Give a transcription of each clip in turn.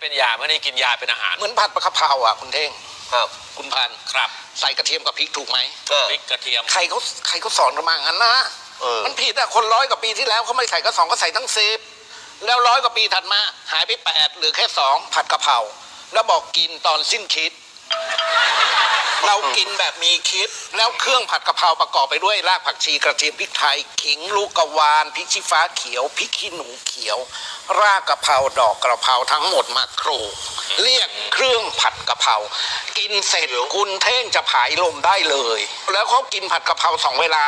เป็นยาไม่ได้กินยาเป็นอาหารเหมือนผัดปลากระเพราอะคุณเท่งครับ คุณพันธุ์ครับใส่กระเทียมกับพริกถูกไหมเออพริกกระเทียมใครเขาใครเขาสอนกันมางั้นนะเออมันผิดอะคนร้อยกว่าปีที่แล้วเขาไม่ใส่กระสองก็ใส่ทั้งสิบแล้วร้อยกว่าปีถัดมาหายไปแปดเหลือแค่สองผัดกะเพราแล้วบอกกินตอนสิ้นคิด เรากินแบบมีคิด แล้วเครื่องผัดกะเพราประกอบไปด้วยรากผักชีกระเทียมพริกไทยขิงลูกกระวานพริกชี้ฟ้าเขียวพริกขี้หนูเขียว รากกะเพราดอกกระเพราทั้งหมดมาโครกเรียกเครื่องผัดกะเพรากินเสร็จคุณเท่งจะผายลมได้เลย แล้วเขากินผัดกะเพราสองเวลา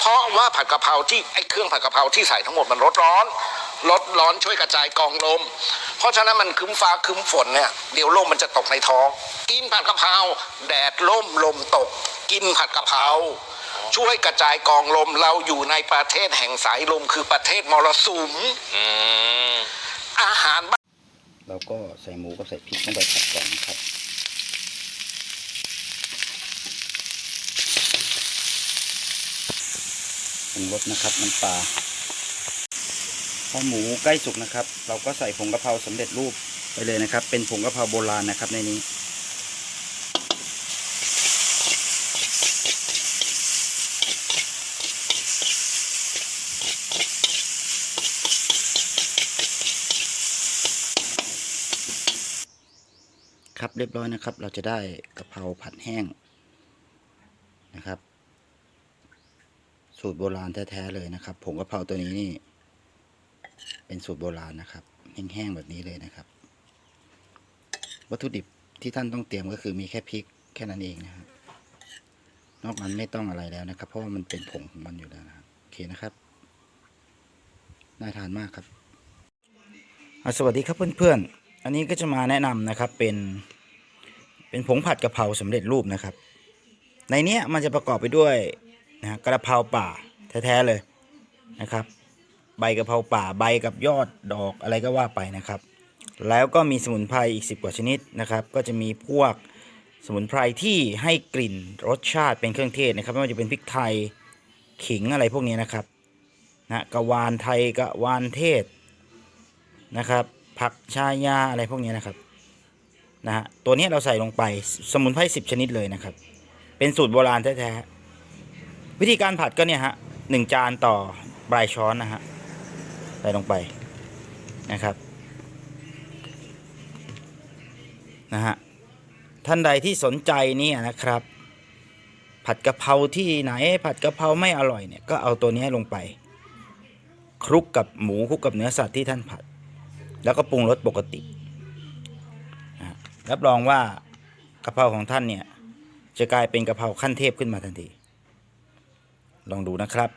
เพราะว่าผัดกะเพราที่ไอ้เครื่องผัดกะเพราที่ใส่ทั้งหมดมันลดร้อน ลดร้อนช่วยกระจายกองลม เพราะฉะนั้นมันคึมฟ้าคึมฝนเนี่ยเดี๋ยวลมมันจะตกในท้อง กินผัดกะเพราแดดล่มลมตก กินผัดกะเพราช่วยกระจายกองลมเราอยู่ในประเทศแห่งสายลมคือประเทศมรสุมอืมอาหารบ้านเราก็ใส่หมูกับใส่พริกลงไปผัดก่อนนะครับปรุงรสนะครับน้ำปลา พอหมูใกล้สุกนะครับ เราก็ใส่ผงกะเพราสำเร็จรูปไปเลยนะครับ เป็นผงกะเพราโบราณนะครับในนี้ ครับเรียบร้อยนะครับ เราจะได้กะเพราผัดแห้งนะครับ สูตรโบราณแท้ๆเลยนะครับผงกะเพราตัวนี้นี่ เป็นสูตรโบราณนะครับ แห้งๆแบบนี้เลยนะครับ วัตถุดิบที่ท่านต้องเตรียมก็คือมีแค่พริกแค่นั้นเองนะครับ นอกนั้นไม่ต้องอะไรแล้วนะครับ เพราะว่ามันเป็นผงของมันอยู่แล้วนะครับโอเคนะครับน่าทานมากครับสวัสดีครับเพื่อนๆ อันนี้ก็จะมาแนะนำนะครับเป็นเป็นผงผัดกะเพราสำเร็จรูปนะครับ ในเนี้ยมันจะประกอบไปด้วยนะกระเพราป่าแท้ๆเลยนะครับ ใบกะเพราป่าใบกับยอดดอกอะไรก็ว่าไปนะครับ แล้วก็มีสมุนไพรอีก 10 กว่าชนิดนะครับ ก็จะมีพวกสมุนไพรที่ให้กลิ่นรสชาติเป็นเครื่องเทศนะครับไม่ว่าจะเป็นพริกไทยขิงอะไรพวกนี้นะครับนะกะวานไทยกะวานเทศนะครับ ผักชายาอะไรพวกนี้นะครับนะฮะตัวนี้เราใส่ลงไปสมุนไพร10 ชนิดเลยนะครับ เป็นสูตรโบราณแท้ๆวิธีการผัดก็เนี่ยฮะหนึ่งจานต่อปลายช้อนนะฮะ ใส่ลงไปนะครับนะฮะท่านใดที่สนใจนี่นะครับ ผัดกะเพราที่ไหนผัดกะเพราไม่อร่อยเนี่ยก็เอาตัวนี้ลงไป คลุกกับหมูคลุกกับเนื้อสัตว์ที่ท่านผัด แล้วก็ปรุงรสปกตินะฮะรับรองว่ากะเพราของท่านเนี่ยจะกลายเป็นกะเพราขั้นเทพขึ้นมาทันที ลองดูนะครับ